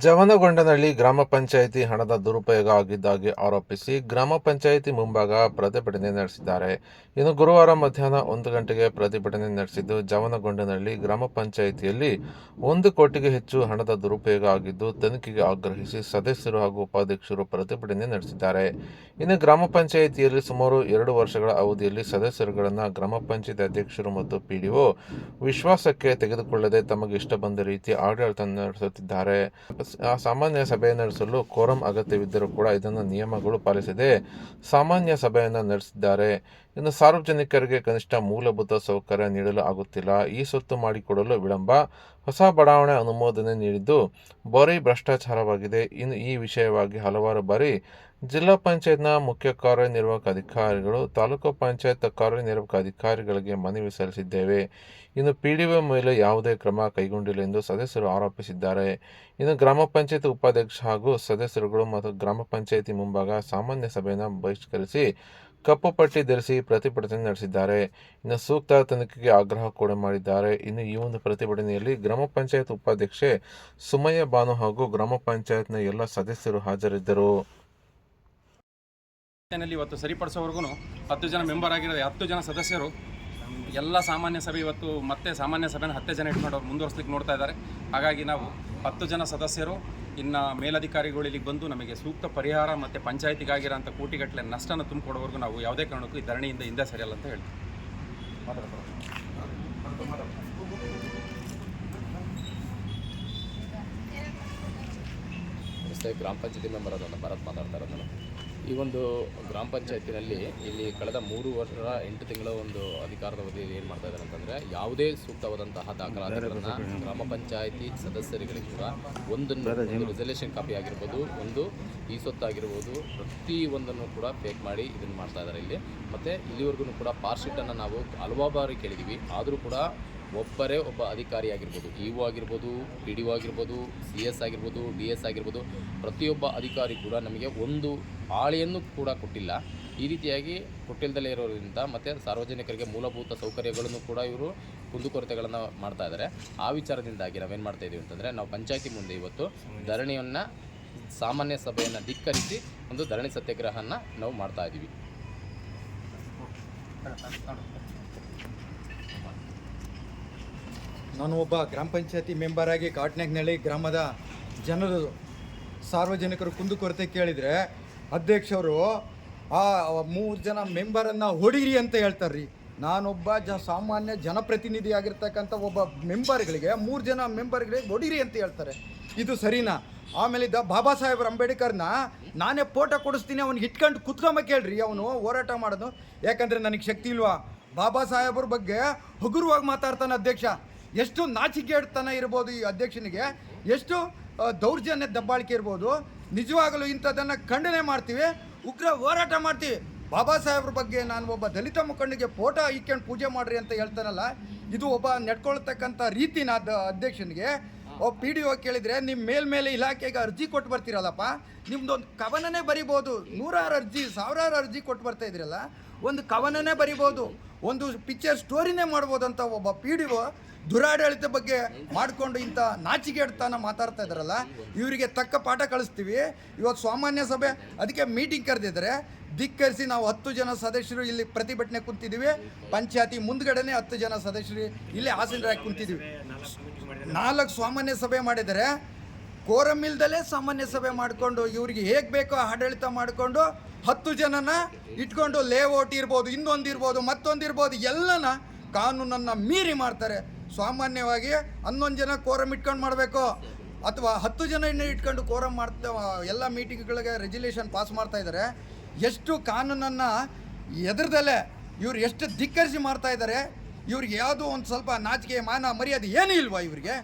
ಜವನಗೊಂಡನಹಳ್ಳಿ ಗ್ರಾಮ ಪಂಚಾಯಿತಿ ಹಣದ ದುರುಪಯೋಗ ಆಗಿದ್ದಾಗಿ ಆರೋಪಿಸಿ ಗ್ರಾಮ ಪಂಚಾಯಿತಿ ಮುಂಭಾಗ ಪ್ರತಿಭಟನೆ ನಡೆಸಿದ್ದಾರೆ. ಇನ್ನು ಗುರುವಾರ ಮಧ್ಯಾಹ್ನ ಒಂದು ಗಂಟೆಗೆ ಪ್ರತಿಭಟನೆ ನಡೆಸಿದ್ದು ಜವನಗೊಂಡನಹಳ್ಳಿ ಗ್ರಾಮ ಪಂಚಾಯಿತಿಯಲ್ಲಿ ಒಂದು ಕೋಟಿಗೆ ಹೆಚ್ಚು ಹಣದ ದುರುಪಯೋಗ ಆಗಿದ್ದು ತನಿಖೆಗೆ ಆಗ್ರಹಿಸಿ ಸದಸ್ಯರು ಹಾಗೂ ಉಪಾಧ್ಯಕ್ಷರು ಪ್ರತಿಭಟನೆ ನಡೆಸಿದ್ದಾರೆ. ಇನ್ನು ಗ್ರಾಮ ಪಂಚಾಯಿತಿಯಲ್ಲಿ ಸುಮಾರು ಎರಡು ವರ್ಷಗಳ ಅವಧಿಯಲ್ಲಿ ಸದಸ್ಯರುಗಳನ್ನು ಗ್ರಾಮ ಪಂಚಾಯತ್ ಅಧ್ಯಕ್ಷರು ಮತ್ತು ಪಿಡಿಒ ವಿಶ್ವಾಸಕ್ಕೆ ತೆಗೆದುಕೊಳ್ಳದೆ ತಮಗೆ ಇಷ್ಟ ಬಂದ ರೀತಿ ಆಡಳಿತ ನಡೆಸುತ್ತಿದ್ದಾರೆ. ಸಾಮಾನ್ಯ ಸಭೆ ನಡೆಸಲು ಕೋರಂ ಅಗತ್ಯವಿದ್ದರೂ ಕೂಡ ಇದನ್ನು ನಿಯಮಗಳು ಪಾಲಿಸದೆ ಸಾಮಾನ್ಯ ಸಭೆಯನ್ನು ನಡೆಸಿದ್ದಾರೆ. ಇನ್ನು ಸಾರ್ವಜನಿಕರಿಗೆ ಕನಿಷ್ಠ ಮೂಲಭೂತ ಸೌಕರ್ಯ ನೀಡಲು ಆಗುತ್ತಿಲ್ಲ. ಈ ಸೊತ್ತು ಮಾಡಿಕೊಡಲು ವಿಳಂಬ, ಹೊಸ ಬಡಾವಣೆ ಅನುಮೋದನೆ ನೀಡಿದ್ದು ಬರೀ ಭ್ರಷ್ಟಾಚಾರವಾಗಿದೆ. ಇನ್ನು ಈ ವಿಷಯವಾಗಿ ಹಲವಾರು ಬಾರಿ ಜಿಲ್ಲಾ ಪಂಚಾಯತ್ನ ಮುಖ್ಯ ಕಾರ್ಯನಿರ್ವಾಹಕ ಅಧಿಕಾರಿಗಳು, ತಾಲೂಕು ಪಂಚಾಯತ್ ಕಾರ್ಯನಿರ್ವಾಹಕ ಅಧಿಕಾರಿಗಳಿಗೆ ಮನವಿ ಸಲ್ಲಿಸಿದ್ದೇವೆ. ಇನ್ನು ಪಿ ಡಿ ಒ ಮೇಲೆ ಯಾವುದೇ ಕ್ರಮ ಕೈಗೊಂಡಿಲ್ಲ ಎಂದು ಸದಸ್ಯರು ಆರೋಪಿಸಿದ್ದಾರೆ. ಇನ್ನು ಗ್ರಾಮ ಪಂಚಾಯತ್ ಉಪಾಧ್ಯಕ್ಷ ಹಾಗೂ ಸದಸ್ಯರುಗಳು ಮತ್ತು ಗ್ರಾಮ ಪಂಚಾಯತಿ ಮುಂಭಾಗ ಸಾಮಾನ್ಯ ಸಭೆಯನ್ನು ಬಹಿಷ್ಕರಿಸಿ ಕಪ್ಪು ಪಟ್ಟಿ ಧರಿಸಿ ಪ್ರತಿಭಟನೆ ನಡೆಸಿದ್ದಾರೆ. ಇನ್ನು ಸೂಕ್ತ ತನಿಖೆಗೆ ಆಗ್ರಹ ಕೂಡ ಮಾಡಿದ್ದಾರೆ. ಇನ್ನು ಈ ಒಂದು ಪ್ರತಿಭಟನೆಯಲ್ಲಿ ಗ್ರಾಮ ಪಂಚಾಯತ್ ಉಪಾಧ್ಯಕ್ಷೆ ಸುಮಯ್ಯ ಬಾನು ಹಾಗೂ ಗ್ರಾಮ ಪಂಚಾಯತ್ನ ಎಲ್ಲ ಸದಸ್ಯರು ಹಾಜರಿದ್ದರು. ಇವತ್ತು ಸರಿಪಡಿಸೋವರೆಗೂ ಹತ್ತು ಜನ ಮೆಂಬರ್ ಆಗಿರೋದು ಹತ್ತು ಜನ ಸದಸ್ಯರು, ಎಲ್ಲ ಸಾಮಾನ್ಯ ಸಭೆ ಇವತ್ತು ಮತ್ತೆ ಸಾಮಾನ್ಯ ಸಭೆನ ಹತ್ತೇ ಜನ ಇಟ್ಕೊಂಡು ಅವ್ರು ಮುಂದುವರ್ಸ್ಲಿಕ್ಕೆ ನೋಡ್ತಾ ಇದ್ದಾರೆ. ಹಾಗಾಗಿ ನಾವು ಹತ್ತು ಜನ ಸದಸ್ಯರು, ಇನ್ನು ಮೇಲಧಿಕಾರಿಗಳು ಇಲ್ಲಿಗೆ ಬಂದು ನಮಗೆ ಸೂಕ್ತ ಪರಿಹಾರ ಮತ್ತು ಪಂಚಾಯತಿಗಾಗಿರೋಂಥ ಕೋಟಿಗಟ್ಟಲೆ ನಷ್ಟನ ತುಂಬಿಕೊಡೋವರೆಗೂ ನಾವು ಯಾವುದೇ ಕಾರಣಕ್ಕೂ ಈ ಧರಣಿಯಿಂದ ಹಿಂದೆ ಸರಿಯಲ್ಲ ಅಂತ ಹೇಳ್ತೀವಿ ಗ್ರಾಮ ಪಂಚಾಯತಿ ಮೆಂಬರ್ ಅದನ್ನು ಭರತ್ ಮಾತಾಡ್ತಾ ಇರೋದು ಈ ಒಂದು ಗ್ರಾಮ ಪಂಚಾಯತಿನಲ್ಲಿ ಇಲ್ಲಿ ಕಳೆದ ಮೂರು ವರ್ಷ ಎಂಟು ತಿಂಗಳ ಒಂದು ಅಧಿಕಾರದ ಅವಧಿಯಲ್ಲಿ ಏನು ಮಾಡ್ತಾ ಇದ್ದಾರೆ ಅಂತಂದರೆ ಯಾವುದೇ ಸೂಕ್ತವಾದಂತಹ ದಾಖಲಾತಿಗಳನ್ನು ಗ್ರಾಮ ಪಂಚಾಯತಿ ಸದಸ್ಯರುಗಳಿಗೆ ಕೂಡ ಒಂದನ್ನು ಒಂದು ರೆಸಲ್ಯೂಷನ್ ಕಾಪಿ ಆಗಿರ್ಬೋದು ಒಂದು ಈ ಸೊತ್ತಾಗಿರ್ಬೋದು ಪ್ರತಿ ಒಂದನ್ನು ಕೂಡ ಫೇಕ್ ಮಾಡಿ ಇದನ್ನು ಮಾಡ್ತಾ ಇದ್ದಾರೆ ಇಲ್ಲಿ. ಮತ್ತು ಇಲ್ಲಿವರೆಗೂ ಕೂಡ ಪಾರ್ ಶೀಟನ್ನು ನಾವು ಹಲವಾರು ಬಾರಿ ಕೇಳಿದ್ದೀವಿ ಆದರೂ ಕೂಡ ಒಬ್ಬರೇ ಒಬ್ಬ ಅಧಿಕಾರಿ ಆಗಿರ್ಬೋದು ಇ ಒ ಆಗಿರ್ಬೋದು ಪಿ ಡಿ ಒ ಆಗಿರ್ಬೋದು, ಸಿ ಎಸ್ ಆಗಿರ್ಬೋದು, ಡಿ ಎಸ್ ಆಗಿರ್ಬೋದು, ಪ್ರತಿಯೊಬ್ಬ ಅಧಿಕಾರಿ ಕೂಡ ನಮಗೆ ಒಂದು ಹಾಳೆಯನ್ನು ಕೂಡ ಕೊಟ್ಟಿಲ್ಲ. ಈ ರೀತಿಯಾಗಿ ಕೊಟ್ಟಿಲ್ದಲೇ ಇರೋದ್ರಿಂದ ಮತ್ತು ಸಾರ್ವಜನಿಕರಿಗೆ ಮೂಲಭೂತ ಸೌಕರ್ಯಗಳನ್ನು ಕೂಡ ಇವರು ಕುಂದುಕೊರತೆಗಳನ್ನು ಮಾಡ್ತಾ ಇದ್ದಾರೆ. ಆ ವಿಚಾರದಿಂದಾಗಿ ನಾವೇನು ಮಾಡ್ತಾ ಇದ್ದೀವಿ ಅಂತಂದರೆ, ನಾವು ಪಂಚಾಯತಿ ಮುಂದೆ ಇವತ್ತು ಧರಣಿಯನ್ನು ಸಾಮಾನ್ಯ ಸಭೆಯನ್ನು ಧಿಕ್ಕರಿಸಿ ಒಂದು ಧರಣಿ ಸತ್ಯಾಗ್ರಹನ ನಾವು ಮಾಡ್ತಾ ಇದ್ದೀವಿ ನಾನು ಒಬ್ಬ ಗ್ರಾಮ ಪಂಚಾಯತಿ ಮೆಂಬರಾಗಿ ಕಾಟ್ನಾಗ್ನಳ್ಳಿ ಗ್ರಾಮದ ಜನರು, ಸಾರ್ವಜನಿಕರು ಕುಂದುಕೊರತೆ ಕೇಳಿದರೆ ಅಧ್ಯಕ್ಷರು, ಆ ಮೂರು ಜನ ಮೆಂಬರನ್ನು ಹೊಡೀರಿ ಅಂತ ಹೇಳ್ತಾರೆ ರೀ ನಾನೊಬ್ಬ ಜ ಸಾಮಾನ್ಯ ಜನಪ್ರತಿನಿಧಿ ಆಗಿರ್ತಕ್ಕಂಥ ಒಬ್ಬ ಮೆಂಬರ್ಗಳಿಗೆ, ಮೂರು ಜನ ಮೆಂಬರ್ಗಳಿಗೆ ಹೊಡೀರಿ ಅಂತ ಹೇಳ್ತಾರೆ. ಇದು ಸರಿನಾ? ಆಮೇಲೆ ಇದ್ದ ಬಾಬಾ ಸಾಹೇಬ್ರ ಅಂಬೇಡ್ಕರ್ನ ನಾನೇ ಫೋಟೋ ಕೊಡಿಸ್ತೀನಿ ಅವ್ನಿಗೆ ಇಟ್ಕೊಂಡು ಕುತ್ಕೊಂಬ ಕೇಳ್ರಿ, ಅವನು ಹೋರಾಟ ಮಾಡೋದು. ಯಾಕಂದರೆ ನನಗೆ ಶಕ್ತಿ ಇಲ್ವಾ? ಬಾಬಾ ಸಾಹೇಬ್ರ ಬಗ್ಗೆ ಹಗುರವಾಗಿ ಮಾತಾಡ್ತಾನೆ ಅಧ್ಯಕ್ಷ. ಎಷ್ಟು ನಾಚಿಕೆಡ್ತನ ಇರ್ಬೋದು ಈ ಅಧ್ಯಕ್ಷನಿಗೆ, ಎಷ್ಟು ದೌರ್ಜನ್ಯ ದಬ್ಬಾಳಿಕೆ ಇರ್ಬೋದು, ನಿಜವಾಗಲೂ ಇಂಥದ್ದನ್ನು ಖಂಡನೆ ಮಾಡ್ತೀವಿ, ಉಗ್ರ ಹೋರಾಟ ಮಾಡ್ತೀವಿ. ಬಾಬಾ ಸಾಹೇಬ್ರ ಬಗ್ಗೆ ನಾನು ಒಬ್ಬ ದಲಿತ ಮುಖಂಡಿಗೆ ಫೋಟೋ ಇಕ್ಕೊಂಡು ಪೂಜೆ ಮಾಡ್ರಿ ಅಂತ ಹೇಳ್ತಾನಲ್ಲ, ಇದು ಒಬ್ಬ ನಡ್ಕೊಳ್ತಕ್ಕಂಥ ರೀತಿನ ಅಧ್ಯಕ್ಷನಿಗೆ. ಒಬ್ಬ ಪಿ ಡಿ ಒ ಕೇಳಿದರೆ ನಿಮ್ಮ ಮೇಲ್ಮೇಲೆ ಇಲಾಖೆಗೆ ಅರ್ಜಿ ಕೊಟ್ಟು ಬರ್ತೀರಲ್ಲಪ್ಪ ನಿಮ್ಮದೊಂದು ಕವನನೇ ಬರಿಬೋದು, ನೂರಾರು ಅರ್ಜಿ, ಸಾವಿರಾರು ಅರ್ಜಿ ಕೊಟ್ಟು ಬರ್ತಾ ಇದ್ರಲ್ಲ ಒಂದು ಕವನನೇ ಬರಿಬೋದು, ಒಂದು ಪಿಕ್ಚರ್ ಸ್ಟೋರಿನೇ ಮಾಡ್ಬೋದು ಅಂತ ಒಬ್ಬ ಪಿ ಡಿ ಒ ದುರಾಡಳಿತ ಬಗ್ಗೆ ಮಾಡಿಕೊಂಡು ಇಂಥ ನಾಚಿಕೆಡ್ತಾನ ಮಾತಾಡ್ತಾ ಇದ್ದಾರಲ್ಲ, ಇವರಿಗೆ ತಕ್ಕ ಪಾಠ ಕಳಿಸ್ತೀವಿ. ಇವತ್ತು ಸಾಮಾನ್ಯ ಸಭೆ, ಅದಕ್ಕೆ ಮೀಟಿಂಗ್ ಕರೆದಿದ್ರೆ ಧಿಕ್ಕರಿಸಿ ನಾವು ಹತ್ತು ಜನ ಸದಸ್ಯರು ಇಲ್ಲಿ ಪ್ರತಿಭಟನೆ ಕುಂತಿದ್ದೀವಿ. ಪಂಚಾಯತಿ ಮುಂದ್ಗಡೆನೆ ಹತ್ತು ಜನ ಸದಸ್ಯರು ಇಲ್ಲಿ ಆಸೀನರಾಗಿ ಕುಂತಿದ್ದೀವಿ. ನಾಲ್ಕು ಸಾಮಾನ್ಯ ಸಭೆ ಮಾಡಿದ್ದಾರೆ. ಕೋರಮ್ ಇಲ್ದಲೇ ಸಾಮಾನ್ಯ ಸಭೆ ಮಾಡಿಕೊಂಡು ಇವ್ರಿಗೆ ಹೇಗೆ ಬೇಕೋ ಆಡಳಿತ ಮಾಡಿಕೊಂಡು ಹತ್ತು ಜನನ ಇಟ್ಕೊಂಡು ಲೇಔಟ್ ಇರ್ಬೋದು, ಇನ್ನೊಂದು ಇರ್ಬೋದು, ಮತ್ತೊಂದು ಇರ್ಬೋದು, ಎಲ್ಲನ ಕಾನೂನನ್ನು ಮೀರಿ ಮಾಡ್ತಾರೆ. ಸಾಮಾನ್ಯವಾಗಿ ಹನ್ನೊಂದು ಜನ ಕೋರಂ ಇಟ್ಕೊಂಡು ಮಾಡಬೇಕು. ಅಥವಾ ಹತ್ತು ಜನ ಇನ್ನು ಇಟ್ಕೊಂಡು ಕೋರಂ ಮಾಡ್ತಾ, ಎಲ್ಲ ಮೀಟಿಂಗ್ಗಳಿಗೆ ರೆಜುಲೇಷನ್ ಪಾಸ್ ಮಾಡ್ತಾ ಇದ್ದಾರೆ. ಎಷ್ಟು ಕಾನೂನನ್ನು ಎದುರ್ದಲ್ಲೇ ಇವ್ರು ಎಷ್ಟು ಧಿಕ್ಕರಿಸಿ ಮಾಡ್ತಾ ಇದ್ದಾರೆ, ಇವ್ರಿಗೆ ಯಾವುದೋ ಒಂದು ಸ್ವಲ್ಪ ನಾಚಿಕೆ, ಮಾನ, ಮರ್ಯಾದೆ ಏನೂ ಇಲ್ವಾ ಇವರಿಗೆ?